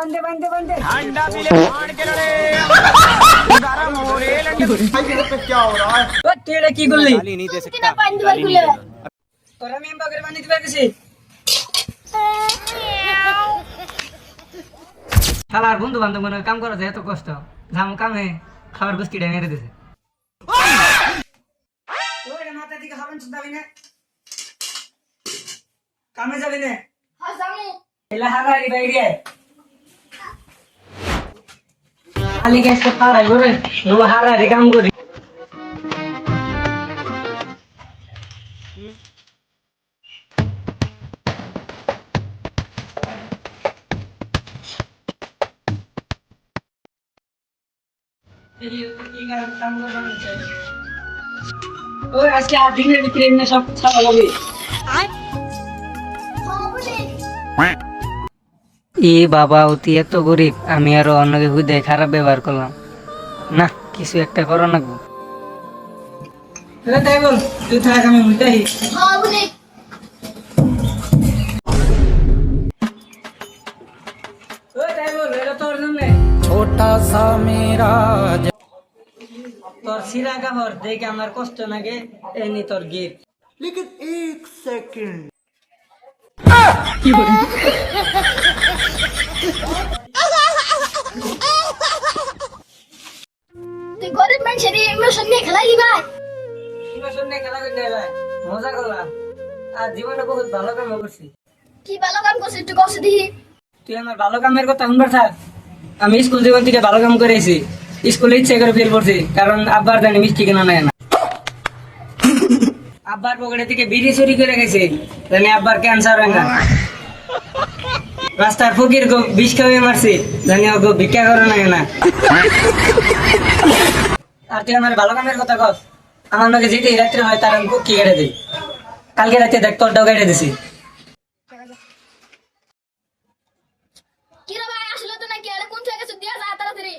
বান্ধে বান্ধে বান্ধে ও, তুই এটা কি করলি কিনা পানি দিবার খুলে তোরা আমি বাগের বান্ধে দিবার গেছি শালার বন্ধু বান্ধব মনে হয় কাম করা যায় এত কষ্ট। যাম কামে খাবার গুস্তিটা মেরে দিছে। ওই রে মাথা দিকে খাবেন যাবি না কামে যাবি না? হ্যাঁ জামু এলা হারারি বাইরে। খালি গ্যাস তো পাড়াই করে হারারি কাম করি। ওই আজকে আর দিনের ভিতরে সব ছাড়া হবে। ই বাবা অতি এত গরিব আমি আরও অন্যকে হুদে খারাপ ব্যবহার করলাম। না কিছু একটা করো না গো। তাই ছোটা সা মেরা তোর সিরা কাপড় দেখে আমার কষ্ট লাগে এনি তোর গিফট। লেকিন এক সেকেন্ড। কি বলে মানুষের ইমোশন নিয়ে খেলাই দিবা ইমোশন নিয়ে খেলা করতে মজা করলাম। আর জীবনে বহুত ভালো কাম করছি। কি ভালো কাম করছিস একটু কষ্ট তুই আমার ভালো কামের কথা শুনবার থাক। আমি স্কুল জীবন থেকে ভালো কাম করেছি। স্কুলে ইচ্ছে করে ফেল করছি কারণ আব্বার জানি মিষ্টি কেনা নেয় না। আব্বার পকেটে থেকে বিড়ি চুরি করে গেছে। জানি আব্বার ক্যান্সার হয় না। রাস্তার ফকির বিষ খাওয়িয়ে মারছি। জানি ও গো ভিক্ষা করে না না। আর তুই আমার ভালো কামের কথা কর আমার নাকি যেতে রাত্রে হয় তার আমি কি কেটে দিই? কালকে রাতে দেখ তোরটাও কেটে দিছি। কি রে ভাই আসলে তো নাকি কোন থেকে দিয়া যায় তাড়াতাড়ি।